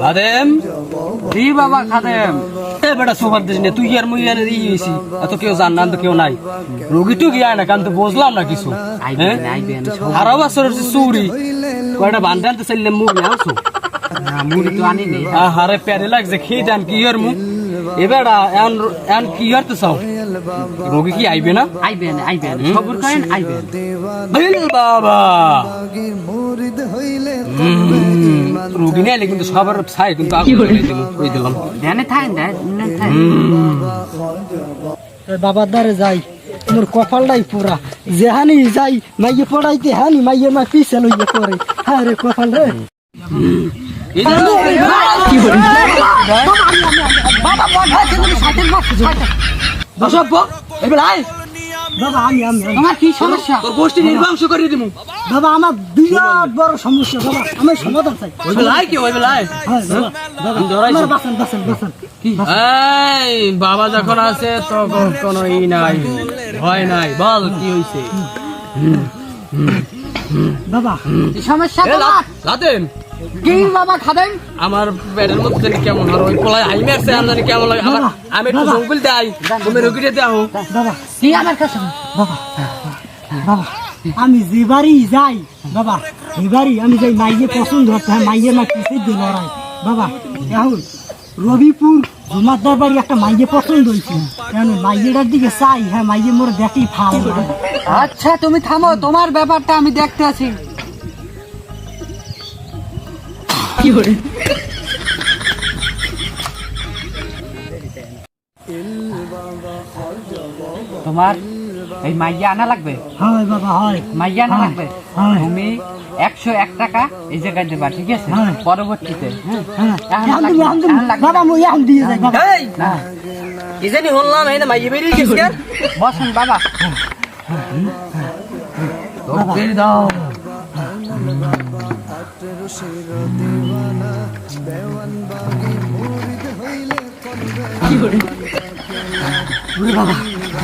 খাদেম? জি বাবা খাদেম? এ বেটা সোফার দিস নে তুই আর মুই আর ই হইছি এত কেউ জান না তো কেউ নাই। রোগী তো গিয়া না কারণ তো বুঝলাম না কিছু। সব। আর বছর চুরি। কয়টা বান্ধে আনতে চাইলে মুড়ি আনছো? মুড়ি তো আনি নেই হারে প্যারে লাগছে খেয়ে দেন কি আর মু এবারটা এন এন কি হরতে চাও? রোগী কি আইবে না? আইবেন আইবেন সবর করেন আইবেন বিল বাবা! রোগী নেই কিন্তু সবার ছাই কিন্তু জ্বালিয়ে কই দিলাম। ধ্যানে থাকেন ধ্যানে থাকেন। বাবার দ্বারে যাই মোর কপালটাই পুরা। যেহানি যাই মাইয়ে পড়াইতে হানি মাইয়ে মা পিছে লইয়ে করে হ্যাঁ রে কপাল রে। বাবা গোষ্ঠী আমার বিরাট সমস্যা কি বাবা যখন আছে তখন কোনো ই নাই ভয় নাই বল কি হইছে বাবা সমস্যা আমার পেটের মধ্যে জানি কেমন আর ওই পোলায় হাই মারছে আমি জানি কেমন লাগে। আমার আমি একটু জঙ্গল দেই তুমি রুগীটা দাও বাবা কি আমার কাছে বাবা বাবা। আমি যে বাড়ি যাই বাবা যে বাড়ি আমি যাই মাইয়ে পছন্দ হতে হয় মাইয়ে মা কিসে দিয়ে লড়াই বাবা এখন রবিপুর জমাদার বাড়ি একটা মাইয়ে পছন্দ হয়েছে। কেন মাইয়েটার দিকে চাই হ্যাঁ মাইয়ে মোর দেখি ফাল আচ্ছা তুমি থামো তোমার ব্যাপারটা আমি দেখতে আছি। তোমার এই মাইয়া আনা লাগবে? হয় বাবা হয়। মাইয়া আনা লাগবে? হ্যাঁ। তুমি একশো এক টাকা এই জায়গায় দেবা ঠিক আছে? হ্যাঁ। পরবর্তীতে হ্যাঁ? হ্যাঁ। বাবা এখন দিয়ে যাই বাবা। কি জানি এই না মাইয়ে বেরিয়ে গেছে। আর বসুন বাবা।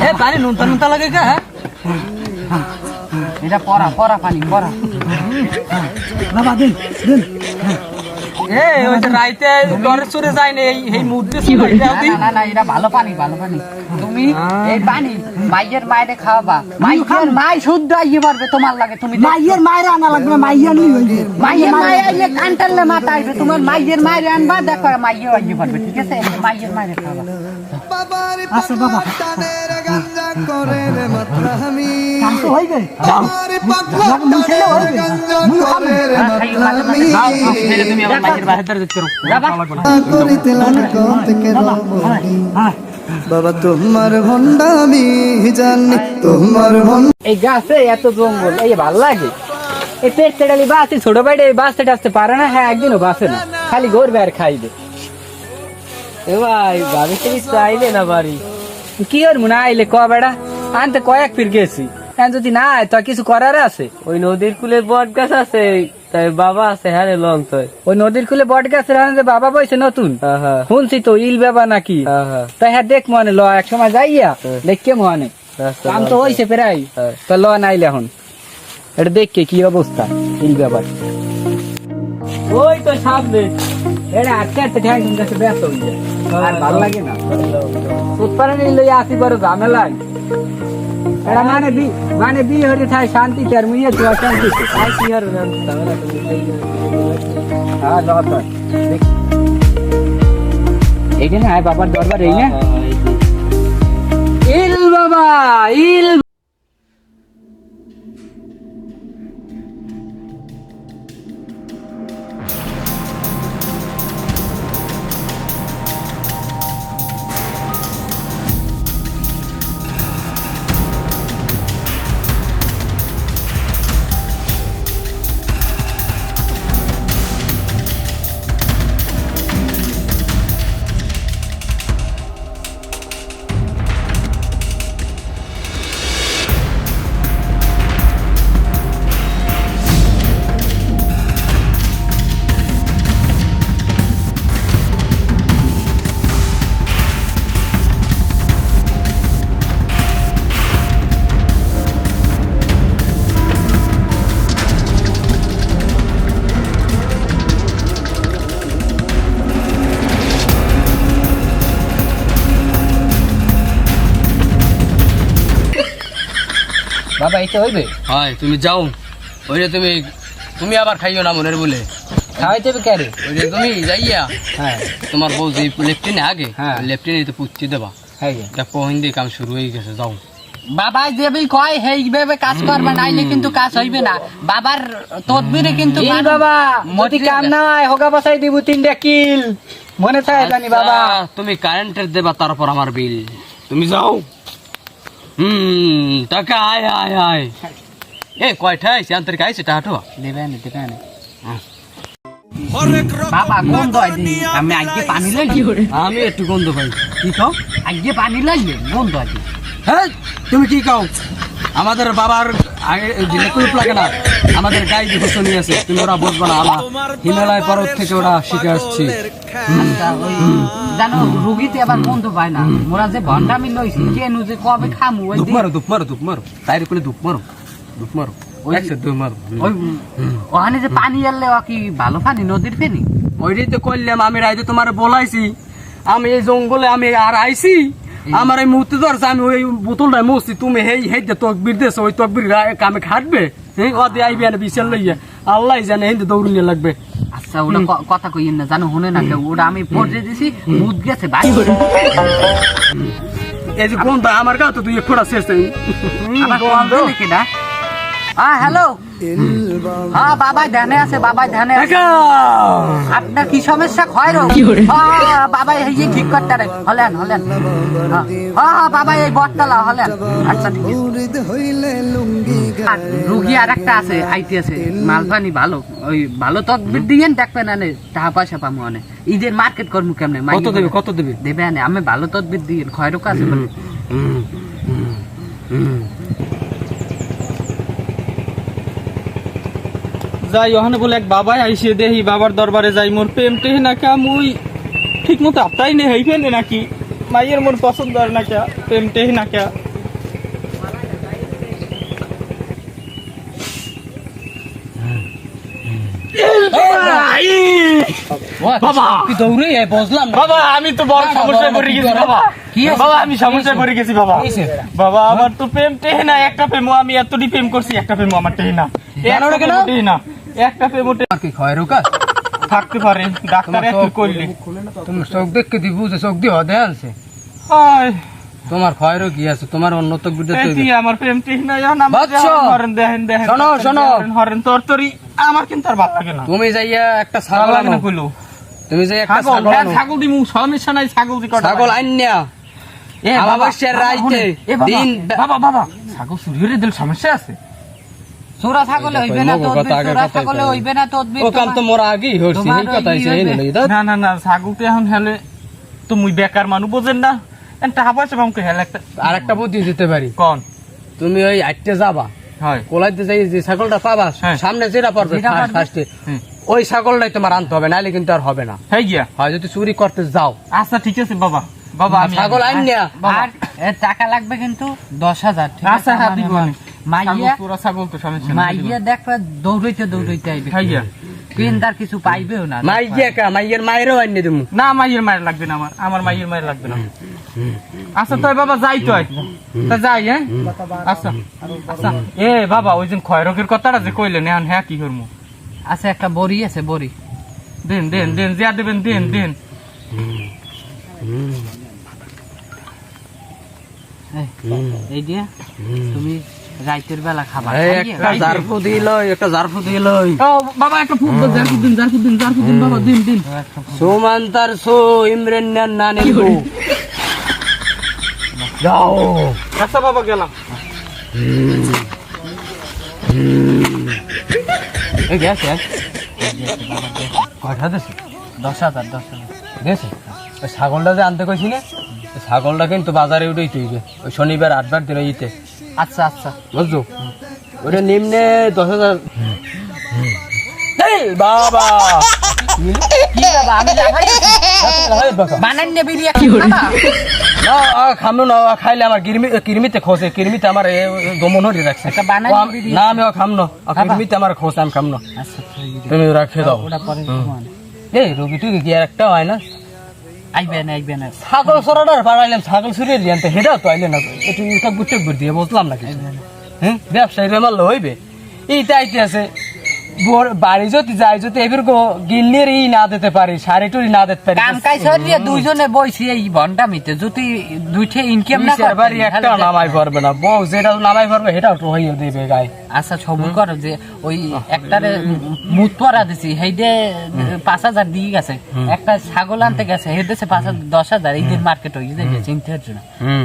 এ পানি নুনতা নুনতা লাগে কা হ্যাঁ? এটা পানি বাবা দিন দিন। এ ওই রাইতে ঘরে যায় না এই মুদ্রে না না, না না এটা ভালো পানি ভালো পানি। তুমি এই পানি মাইয়ের মায়েরে খাওয়াবা। মাইয়ের মাই শুদ্ধ আইয়ে পারবে তোমার লাগে তুমি মাইয়ের মায়ের আনা লাগবে না মাইয়া নিয়ে হইবে মাইয়ের মায়ে আইলে কান মাথা আসবে তোমার মাইয়ের মায়ের আনবা দেখো মাইয়ে আইয়ে পারবে ঠিক আছে? মাইয়ের মায়েরে খাওয়াবা। আচ্ছা বাবা। কাম তো হইবে? বাবা। মুই ছেলে হইবে মুই খাব খালি বাবা, তোমার ভন্ডা আমি জানি, তোমার এই গাছে এত জঙ্গল, এই ভালো লাগে। এই পেট চেড়ালি বাসে, ছোট বাইরে বাসে আসতে পারে না হ্যাঁ একদিনও বাসে না। খালি গরবে আর খাইবে। এ ভাই ভাবি তুমি চাইলে না বাড়ি? কি ওর মনে আইলে ক বেড়া? আনতে কয়েক ফির গেছি। এখন যদি না তো কিছু করার আছে? ওই নদীর কুলে বট গাছ আছে তাই বাবা আছে হ্যাঁ লং তো ওই নদীর কুলে বট গাছের আনতে বাবা বইছে নতুন? হ্যাঁ হ্যাঁ। শুনছি তো ইল বাবা নাকি? হ্যাঁ তাই হ্যাঁ দেখ মনে ল এক সময় যাইয়া দেখকে মনে। কাম তো হইছে প্রায়। তো ল নাইলে এখন। এটা দেখকে কি অবস্থা ইল ব্যাপার ওই তো সামনে। এটা আটকে আটকে ঠ্যাং ঠ্যাং কাছে ব্যস্ত হয়ে যায়। আর ভালো লাগে না। উৎপাদন লই আসি বড় ঝামেলা এটা মানে বি মানে বি হরে থাই শান্তি তার মুইয়ে তো অশান্তি। আর কি আর তো। হ্যাঁ লত এইখানে আয় বাবার দরবার এই না? ইল বাবা ইল বাবা এটা হইবে? হয় তুমি যাও। ওই যে তুমি তুমি আবার খাইও না মনের বলে। খাওয়াইতে হবে ক্যারে ওই যে তুমি যাইয়া হ্যাঁ। তোমার বউ যে লেফটিনে আগে হ্যাঁ। লেফটিনে তো পুচ্ছি দেবা। হ্যাঁ। দেখো হিন্দি কাম শুরু হয়ে গেছে যাও। বাবা যে বি কয় সেইভাবে কাজ করবে নাইলে কিন্তু কাজ হইবে না। বাবার তদবিরে কিন্তু এই বাবা যদি কাম না হয় হোগা বসাই দিব তিনটা কিল। মনে থাকে জানি বাবা। আচ্ছা, তুমি কারেন্টের দেবা তারপর আমার বিল তুমি যাও। হুম টাকা আয় আয় আয়। এ কয়টা আইছে আন্তরিক আইছে টাকা দেবেন দেবেন বাবা গন্ধ হয় দি আমি আজকে পানি লাগি আমি একটু গন্ধ পাই কি খাও আজকে পানি লাগলে গন্ধ আছে হ্যাঁ তুমি কি খাও আমাদের বাবার আগে দিলে কুলুপ লাগে না। আমাদের গাই ঘোষণী আছে তুমি ওরা বসবে না আমার হিমালয় পর্বত থেকে ওরা শিখে আসছি। জানো রুগীতে আবার গন্ধ পায় না। মোরা যে ভন্ডামি লইছি কেন যে কবে খামু ওই ধূপ মারো ধূপ মারো ধূপ মারো। তাইরে করে ধূপ মারো। ধূপ মারো। ওই- একসাথে ধূপ মারো। ওই ওখানে যে পানি এলে ও কি ভালো পানি নদীর পানি? ওইটাই তো করলাম আমি রাইতে তোমার বলাইছি। আমি এই জঙ্গলে আমি আর আইছি। আমার এই মুহূর্তে ধরছে আমি ওই বোতলটা মুছছি তুমি হেই হেই যে তকবির দেছো ওই তকবির কামে খাটবে। হ্যাঁ আইবি না বিশাল লইয়া। আল্লাহ জানে হিন্দে দৌড়িয়ে লাগবে। আচ্ছা ওটা কথা কইয়েন না জানো শুনে না ওটা আমি পড়ে দিছি মুদ গেছে ভাই এই যে গন্ধ আমার গা তো তুই খোড়া শেষ আমার গন্ধ? কেডা হ্যাঁ হ্যালো। হ্যাঁ বাবা ধ্যানে আছে বাবা ধ্যানে আছে। আপনার কি সমস্যা? হ্যাঁ বাবা এই যে ঠিক করতে রে। হলেন হলেন। হ্যাঁ হ্যাঁ, বাবা এই বটতলা হলেন। আচ্ছা ঠিক আছে। রুগী আর একটা আছে আইটি আছে মালপানি ভালো। ওই ভালো তদবির দিয়েন দেখবেন আনে। টাকা পয়সা পামু আনে। ঈদের মার্কেট করব কেমনে? কত দেবে কত দেবে? দেবে আনে। আমি ভালো তদবির দিয়েন। ক্ষয় রোগ আছে বলে। যাই ওখানে বলে এক বাবাই আইসে দেহি বাবার দরবারে যাই মোর প্রেম টেহে না কা মুই ঠিক মতো নে হই ফেলে নাকি? মাইয়ের মোর পছন্দ আর না কা প্রেম টেহে না কা। বাবা! কি দৌড়ে আয়, বুঝলাম বাবা আমি তো বড় সমস্যায় পড়ে গেছি বাবা। বাবা আমি সমস্যায় পড়ে গেছি বাবা। বাবা আমার তো প্রেম টেহে না একটা প্রেমও আমি এতটি প্রেম করছি একটা প্রেমও আমার না। কেন? টেহে না। একটা প্রেমও টেহে- আর কি থাকতে পারে ডাক্তার করলে। চোখ দেখকে দিব যে চোখ দিয়ে হদে আনছে তোমার কি আছে? তোমার অন্য তো বিদ্যুৎ এটি আমার প্রেম ঠিক না আমার হরেন দেখেন দেখেন শোনো, শোনো। হরেন, আমার কিন্তু আর ভালো লাগে না। তুমি যাইয়া একটা ছাগল লাগে না কইলো। তুমি যাই একটা ছাগল ছাগল হ্যাঁ, ছাগল দিমু সমস্যা নাই ছাগল দি কটা ছাগল আইন্যা। এ বাবা, রাইতে। দিন বাবা বাবা ছাগল চুরি হয়ে দিল সমস্যা আছে। চোরা ছাগলে হইবে না মগো তদবির কথা আগে চোরা ছাগলে হইবে না তদবির ও কাম তো মোরা আগেই হরছি এই কথা হইছে ইয়ে এই হইবে। লই দাও না না না ছাগলকে এখন হেলে তো মুই বেকার মানুষ বোঝেন না। টাকা পয়সা পামকে হেলে একটা। আর একটা বুদ্ধি দিতে পারি। কোন? তুমি ওই আইতে যাবা হয়। কোলাইতে যাই যে ছাগলটা পাবা। সামনে যেটা পারবে ফার্স্টে ওই ছাগলটাই তোমার আনতে হবে নাহলে কিন্তু আর হবে না। হয়ে গিয়া। হয় যদি চুরি করতে যাও। আচ্ছা ঠিক আছে বাবা। বাবা ছাগল আইন্যা আর টাকা লাগবে কিন্তু দশ হাজার আচ্ছা হ্যাঁ দিব মাইয়া ছাগল তো মাইয়া দেখবে। দৌড়াইতে দৌড়াইতে আইবে। গিয়া কিছু পাইবেও না। মাইয়া কা মাইয়ের মায়েরও আইনে দিমু না মাইয়ের মায়ের লাগবে না আমার। আমার মাইয়ের মায়ের লাগবে না। আচ্ছা তাই বাবা যাই তো তা যাই হ্যাঁ? আচ্ছা আচ্ছা। এ বাবা ওই দিন ক্ষয় রোগের কথাটা যে কইলেন এখন হ্যাঁ কি করব আচ্ছা একটা বড়ি আছে বড়ি। দেন দেন দেন যা দেবেন দেন দেন। এই দিয়া তুমি রাইতের বেলা খাবার একটা জারফু দিল একটা জারফু দিল। ও বাবা একটা ফুট দাও জারফুদ দিন জারফুদ দিন জারফুদ দিন বাবা দিন দিন। সুমান্তার সো ইমরান নানে গো যাও। আচ্ছা বাবা গেলাম। এই গেছে কয়টা দেছে? দশ হাজার দশ হাজার। ওই ছাগলটা যে আনতে কইছি না ছাগলটা কিন্তু বাজারে উঠেই তুইবে ওই শনিবার আটবার দিন ইতে। আচ্ছা আচ্ছা। বুঝছ? ওটা নিম্নে দশ হাজার। বাবা! খামো না খাইলে আমার কিরমি কিরমিতে খোসে কিরমিতে আমার দমন হয়ে রাখছে। না আমি খাম না কিরমিতে আমার খোসে আমি খাম না। আচ্ছা তুমি রাখে দাও। ওটা পরে ঘুমান। এই রুগী টুগি কি আর একটা হয় না? আইবে না আইবে না ছাগল সরাটার পাড়াইলাম ছাগল সরিয়ে দিয়ান তো হেটাও তো আইলে না একটু গুটে গুট দিয়ে বুঝলাম না কিছু হ্যাঁ ব্যবসায়ীরা মারলে হইবে? এইটা আইতে আছে। বাড়ি যদি যাই যদি এবার গিল্লির ই না দিতে পারি শাড়ি টুড়ি না দিতে পারি কাম কাজ সরিয়ে দুইজনে বইছি এই ভন্ডামিতে যদি দুইটা ইনকাম না বাড়ি একটা নামাই পারবে না। বউ যেটা নামাই পারবে সেটাও তো হইয়া দেবে গায়ে। আচ্ছা সবুর করো যে ওই একটারে মুত পরা দিছি হেইডে পাঁচ হাজার দিয়ে গেছে। একটা ছাগল আনতে গেছে হেদেছে পাঁচ হাজার দশ হাজার এই মার্কেট হয়ে গেছে চিনতে হচ্ছে না? হুম।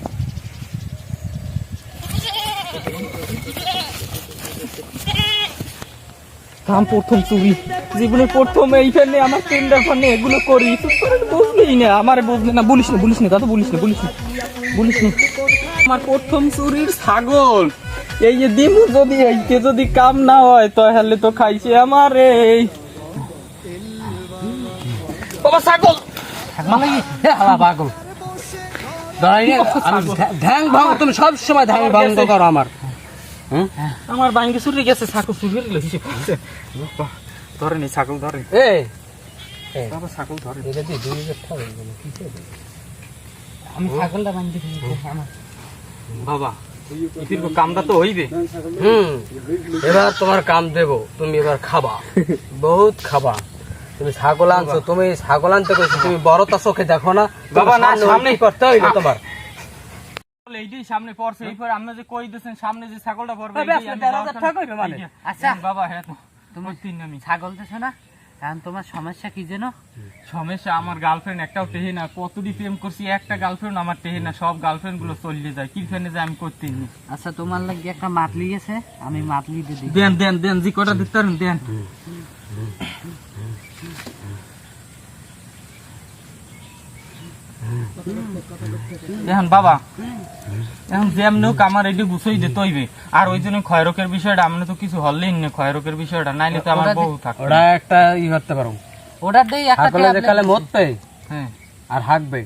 কাম প্রথম চুরি জীবনে প্রথম এইখানে আমার টেন্ডার ফান্ডে এগুলো করি। বুঝলি না, আমার বুঝলি না, বলিস না বলিস না, দাদা বলিস না বলিস না বলিস না। আমার প্রথম চুরির ছাগল। এই যে দিমু যদি এইকে যদি কাম না হয়, তাহলে তো খাইছে আমার এই। বাবা, ছাগল। পাগল। ধ্যান- তুমি সব সময় ধ্যান ভঙ্গ করো আমার। আমার বাইঙ্গে চুরি গেছে ছাগল চুরি গেল ধরে নি ছাগল ধরে এ বাবা ছাগল ধরে? আমি ছাগলটা দিয়েছি আমার। বাবা কামটা তো হইবে। হুম এবার তোমার কাম দেব তুমি এবার খাবা। বহুত খাবা। তুমি ছাগল আনছো তুমি ছাগল আনতে কইছো তুমি বড় তা চোখে দেখো না বাবা, না, সামনেই করতে হইবে তোমার। এইটাই সামনে পড়ছে এই পরে আপনি যে কই দিয়েছেন সামনে যে ছাগলটা পড়বে তবে আপনি দেড় হাজার টাকা কইবে মানে? আচ্ছা। বাবা হ্যাঁ তোমার তিন আমি। ছাগল দেছো না? কারণ তোমার সমস্যা কি যেন? সমস্যা আমার গার্লফ্রেন্ড একটাও টেহে না কতদিন প্রেম করছি একটা গার্লফ্রেন্ড আমার টেহে না সব গার্লফ্রেন্ডগুলো চলিয়ে যায় কি আমি করতে আচ্ছা তোমার লাগি একটা মাতলি আছে আমি মাতলি দিয়ে দিই। দেন দেন দেন জি কটা দিতে পারেন দেন। এখন বাবা এখন যেমন হোক আমার এটি গুছাই দিতে হইবে। আর ওই জন্য ক্ষয়রোগের বিষয়টা আমরা তো কিছু হলেই না ক্ষয়রোগের বিষয়টা। নাইলে তো আমার বউ ওটা একটা ই করতে পারো। ওটার দিয়ে একটা ছাগলে কালে মরতে হ্যাঁ। আর হাঁকবে।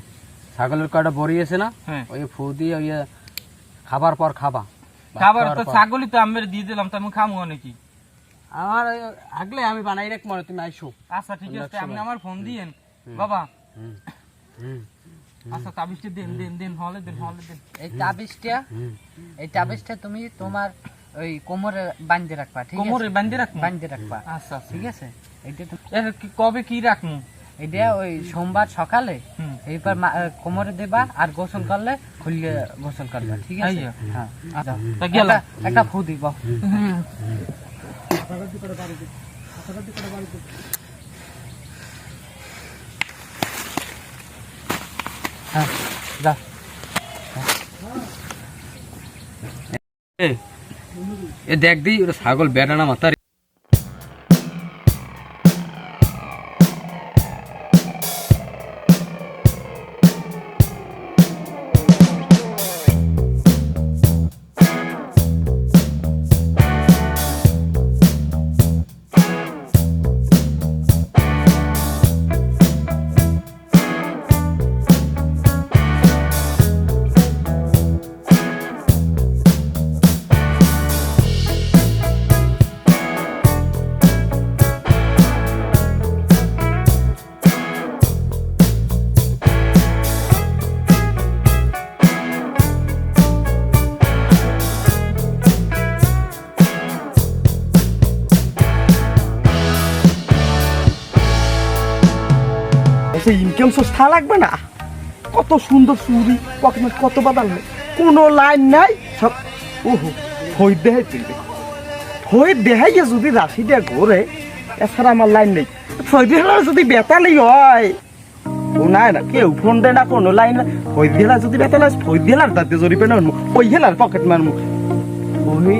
ছাগলের কয়টা বড়িয়েছে না হ্যাঁ। ওই ফু দিয়ে ওই খাবার পর খাবা। খাবার তো ছাগলই তো আমি দিয়ে দিলাম তো আমি খামো নাকি? আমার হাগলে আমি বানাই রাখ মনে তুমি আইসো। আচ্ছা ঠিক আছে আপনি আমার ফোন দিয়েন। বাবা। আচ্ছা তাবিজটা দেন দেন দেন হলে দেন হলে দেন এই তাবিজটা এই তাবিজটা তুমি তোমার ওই কোমরে বাঁধতে রাখবা ঠিক আছে কোমরে বান্ধে রাখব বাঁধতে রাখবা আচ্ছা আচ্ছা ঠিক আছে এইটা তো কি- কবে কি রাখব এটা ওই সোমবার সকালে হুম। এইবার মা- কোমরে দেবা আর গোসল করলে খুললে গোসল করবা ঠিক আছে হ্যাঁ আচ্ছা তা একটা- একটা ফু দিব হ্যাঁ যা। এ, দেখ দি ওটা ছাগল বেড়া না সোর্স থা লাগবে না? কত সুন্দর চুরি পকেট কত বাদাল নেই। কোনো লাইন নাই, সব, ওহো হই দেহাই চিনবে হই দেহাইয়ে যদি রাশি দিয়ে ঘোরে, এছাড়া আমার লাইন নেই। দিন যদি বেতালি হয় নাই না, কেউ ফোন দেয় না, কোনো লাইন না হই দিলা যদি বেতাল হয় হই দিলার তাতে জরিপে না ওই হেলার পকেট মারমু ওই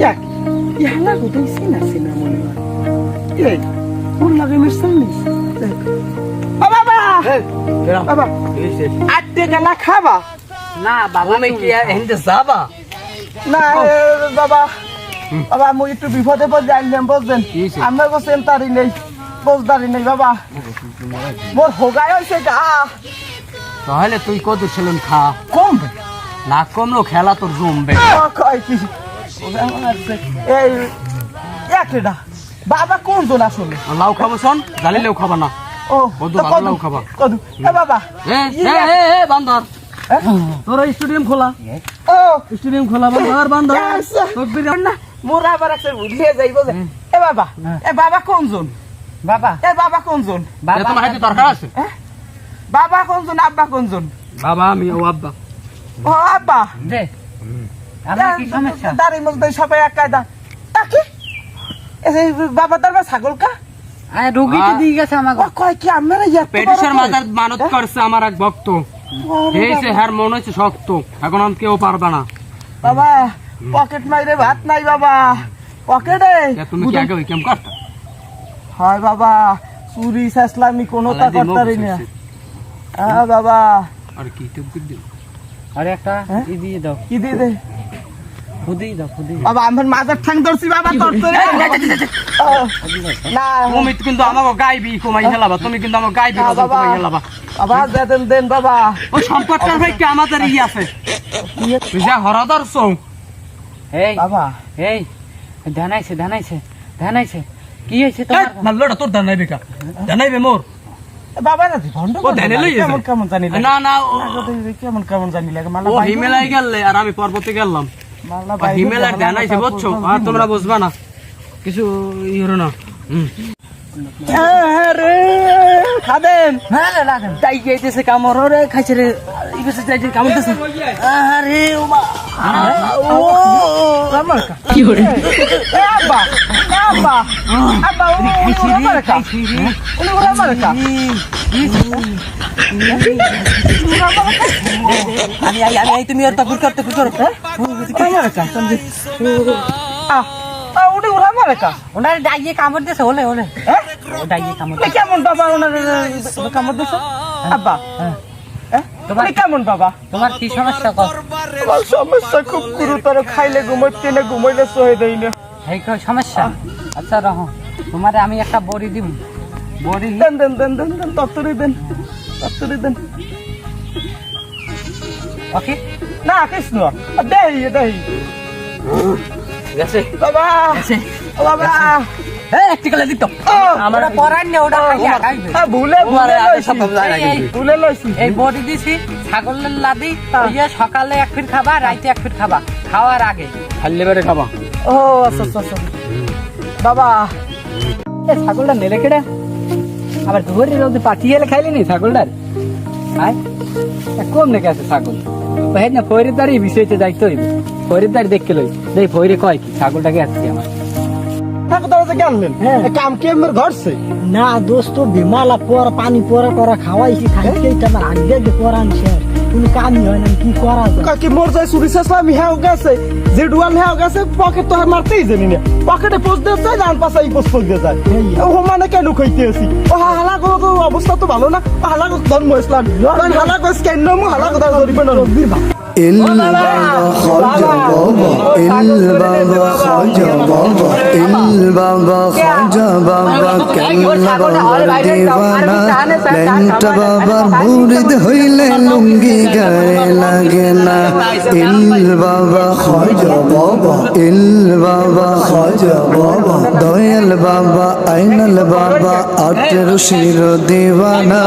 ইয়াক ইয়ালা কোথায় চিনা চিনা মনে হয়? এই কোন লাগে মিশন নিস ও বাবা! বাবা। আটটে গেলা খাবা? না বাবা তুমি কি যাবা? না বাবা। বাবা মুই একটু বিপদে পড়ে বুঝলেন? আমার তারি নেই নেই বাবা। মোর হোগায় হয়েছে গা। তাহলে তুই কত ছিলেন খা? কম না কমলো খেলা তোর জমবে। কয় কি? হোগায় বাবা কোন জন আসলে? লাউ খাব শোন। জালিলেও খাবা না। ও কদু, ভালো লাউ খাবা। কদু। এ বাবা। এ এ এ, এ বান্দর। তোর স্টেডিয়াম খোলা। ও। স্টেডিয়াম খোলা বান্দর বান্দর। Yes. তকবির না? মোরা আবার একটা ভুলিয়ে যাইব এ বাবা। এ বাবা কোন জন? বাবা। এ বাবা কোন জন? এ তোমার হাতে দরকার আছে? বাবা কোন জন আব্বা কোন জন? বাবা আমি ও আব্বা। ও আব্বা। দে। আমার কি সমস্যা? দাঁড়ি মধ্যে সবাই এক কায়দা। তাকে বাবা দরবার ছাগল কা? আরে রুগীতে দিয়ে গেছে ও কয় কি আপনারা ইয়া পেটিসের মাথার মানত করছে আমার এক ভক্ত। এই সে মন হচ্ছে শক্ত। এখন আমি কেউ পারবে না। বাবা পকেট মাইরে ভাত নাই বাবা। পকেটে তুমি কি আগে কেম করতে? হয় বাবা চুরি সাসলামি কোনো করতারি না। হ্যাঁ বাবা। আর কি তকবির দিল আরে একটা হ্যাঁ? ই দিয়ে দাও। কি দিয়ে দে? খুদি দাও খুদি বাবা আমার মাজার ঠাং ধরছি বাবা ধরতে ও, না তুমি কিন্তু আমাকে গাইবি কমাই হেলাবা তুমি কিন্তু আমাকে গাইবি কমাই হেলাবা বাবা দেন দেন বাবা ও সম্পদটার ভাই কি আমাদের ই আছে তুই যা হরদর সৌ এই বাবা এই ধানাইছে ধানাইছে ধানাইছে কি হয়েছে তোমার মাল্লটা তোর দানাইবে কা দানাইবে মোর বাবা না ভন্ড ও ধ্যানে লই কেমন কেমন জানি না না কেমন কেমন জানি লাগে মালা ও বাইরে- হিমেলাই গেলে আর আমি পর্বতে গেলাম হিমেলার ধ্যানাইছে কথা বুঝছ বলছো, আর তোমরা বুঝবা না। কিছু ই হলো না। হ্যাঁ খাবেন হ্যাঁ তাই কামড় রে খাইছে রে। ইবেছে যাইছে কামড় দিছে আরে ও। আমার কা? হরে আব্বা এ আব্বা আব্বা ও আমার কা উনি ওরা আমার কা আমি আমি আমি তুমি আর তকবির করতে কি করো আমার কা আ আ, উনি ওরা আমার কা ওনার ডাইয়ে কামড় দিয়েছে হলে হলে হ্যাঁ? ও ডাইয়ে কামড় এ কেমন বাবা ওনার কামড় দিছে আব্বা। হ্যাঁ। উনি কেমন বাবা? তোমার কি সমস্যা কর? সমস্যা খুব গুরুতর। খাইলে ঘুমাইতে না ঘুমাইলে সহে দেই না। এই কই সমস্যা? আচ্ছা রহ। তোমারে আমি একটা বড়ি দিব বড়ি দেন দেন দেন দেন দেন তত্তরি দেন তত্তরি দেন। ওকে না কৃষ্ণ দেই দেই। গেছে। বাবা ও বাবা। এই একটি কালে দিত। আমার পরান নে ওটা খাইয়া খাইবে। আ, ভুলে ভুলে লইছি। এই, এই, ভুলে লইছি। এই বড়ি দিছি ছাগলের লাদি। ইয়ে সকালে এক ফিট খাবা রাইতে এক ফিট খাবা। খাওয়ার আগে। খাইলে বেড়ে খাবা। ও আচ্ছা আচ্ছা আচ্ছা। বাবা। এ ছাগলটা নেলে কেডা? আবার ধরে রোদে পাঠিয়ে এলে খাইলি নি ছাগলটার? আয় কম নাকি আছে ছাগল? ভাই না ফৈরিদারি বিষয়তে যাইতে হইবে। ফৈরিদারি দেখকে লই। দেখ ফৈরে কয় কি ছাগলটাকে আসছে আমার? এ কাম কি আমার ঘরছে না দোস্ত বিমালা পর পানি পরা করা খাওয়াইছি খাইছে আমার আগে করান শেষ। কোনো কামই হয় না কি করা যায়? কাকি মোর যায় চুরি আমি হেও গেছে। যে ডুয়াল হ্যাঁ গেছে পকেট তো আর মারতেই জানি না। পকেটে পোস্ট দিয়ে যায় ডান পাশে এই পোস্ট দিয়ে যায়। ও মানে কেন খাইতে আছি? ও হালা গো অবস্থা তো ভালো না। হালা গো ধর্ম ইসলাম। হালা গো স্ক্যান মু হালা গো ধরিবে না ইল বাবা খাজা বাবা। ইল বাবা খাজা বাবা ইল বাবা খাজা বাবা। কেল্লা বাবার মুরিদ হইলে লুঙ্গি গায়ে লাগে না। ইল বাবা খাজা বাবা ইল বাবা খাজা বাবা দয়াল বাবা আইনাল বাবা আটের শির দিওয়ানা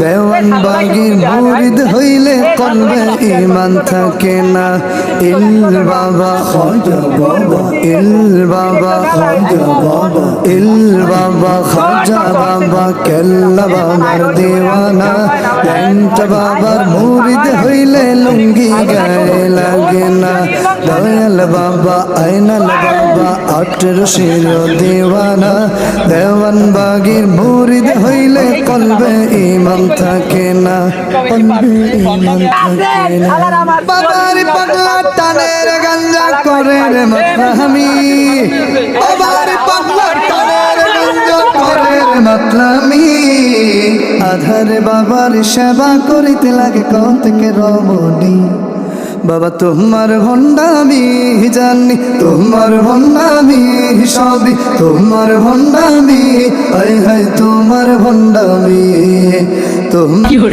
দেওয়ান বাগির মুরিদ হইলে কলবে ইমান থাকে না। ইল বাবা ইল বাবা ইল বাবা খাজা বাবা, কেল্লা বাবার দিওয়ানা। ল্যাংটা বাবার মুরিদ হইলে লুঙ্গি গায়ে লাগে না। দয়াল বাবা, আইনাল বাবা, আটের শির দিওয়ানা। দেওয়ান বাগির মুরিদ হইলে কলবে থাকে না। কলবে থাকে না। বাবার পাগলা টানের গাঞ্জা করে রে মাথামি বাবার পাগলা টানের গাঞ্জা করে রে পাগলামি আধারে বাবার সেবা করিতে লাগে কতকে রমণী। বাবা তোমার ভণ্ডামি জানি তোমার ভণ্ডামি সবই তোমার ভণ্ডামি হাই হাই তোমার ভণ্ডামি। তোমার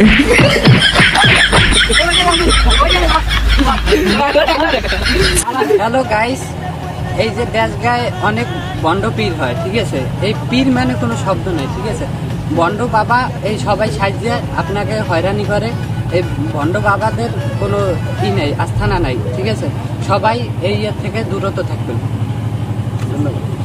হ্যালো গাইস এই যে দেশ গায়ে অনেক বন্ড পীর হয়, ঠিক আছে? এই পীর মানে কোনো শব্দ নেই, ঠিক আছে? বন্ড বাবা এই সবাই সাজিয়ে আপনাকে হয়রানি করে। এই বন্ড বাবাদের কোনো ই নেই, আস্থানা নাই, ঠিক আছে? সবাই এই ইয়ের থেকে দূরত থাকবেন। ধন্যবাদ।